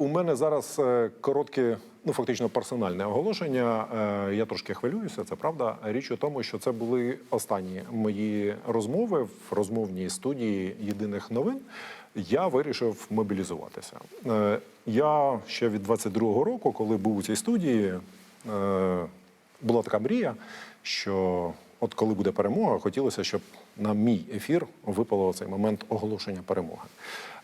у мене зараз е, коротке, ну фактично персональне оголошення. Е, я трошки хвилююся, це правда. Річ у тому, що це були останні мої розмови в розмовній студії єдиних новин. Я вирішив мобілізуватися. Е, я ще від 22-го року, коли був у цій студії, була така мрія, що от коли буде перемога, хотілося, щоб на мій ефір випало цей момент оголошення перемоги.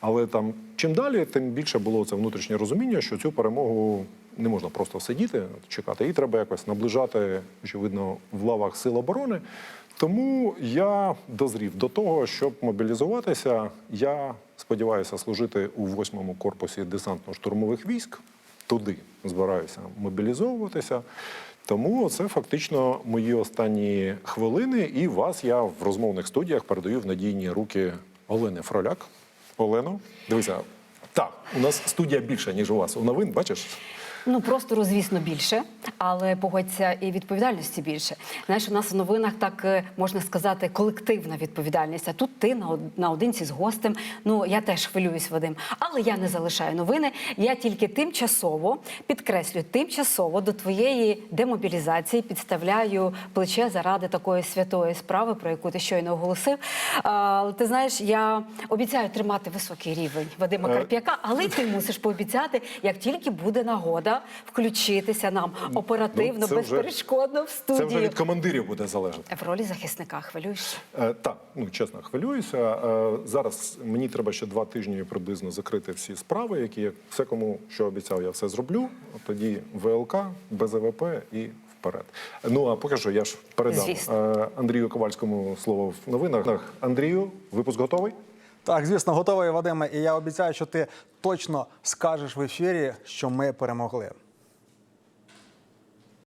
Але там чим далі, тим більше було це внутрішнє розуміння, що цю перемогу не можна просто сидіти, чекати. Її треба якось наближати, очевидно, в лавах сил оборони. Тому я дозрів до того, щоб мобілізуватися. Я сподіваюся служити у 8-му корпусі десантно-штурмових військ. Туди збираюся мобілізовуватися. Тому це фактично мої останні хвилини, і вас я в розмовних студіях передаю в надійні руки Олени Фроляк. Олено, дивися, так, у нас студія більша, ніж у вас. У новин, бачиш? Ну простору, звісно, більше, але погодься і відповідальності більше. Знаєш, у нас в новинах так е, можна сказати колективна відповідальність. А тут ти наод- наодинці з гостем. Ну я теж хвилююсь, Вадим. Але я не залишаю новини. Я тільки тимчасово підкреслю, тимчасово до твоєї демобілізації підставляю плече заради такої святої справи, про яку ти щойно оголосив. А, ти знаєш, я обіцяю тримати високий рівень Вадима Е, Карп'яка, але ти мусиш пообіцяти, як тільки буде нагода, включитися нам оперативно, Ну, це вже- безперешкодно в Це вже від командирів буде залежати. В ролі захисника хвилюєшся. Е, так, ну чесно, хвилююся. Е, зараз мені треба ще два тижні приблизно закрити всі справи, які я все кому що обіцяв, я все зроблю. Тоді ВЛК, БЗВП і вперед. Ну а поки що я ж передам Звісно. е, Андрію Ковальському слово в новинах. Андрію, випуск готовий? Так, звісно, готовий, Вадиме. І я обіцяю, що ти точно скажеш в ефірі, що ми перемогли.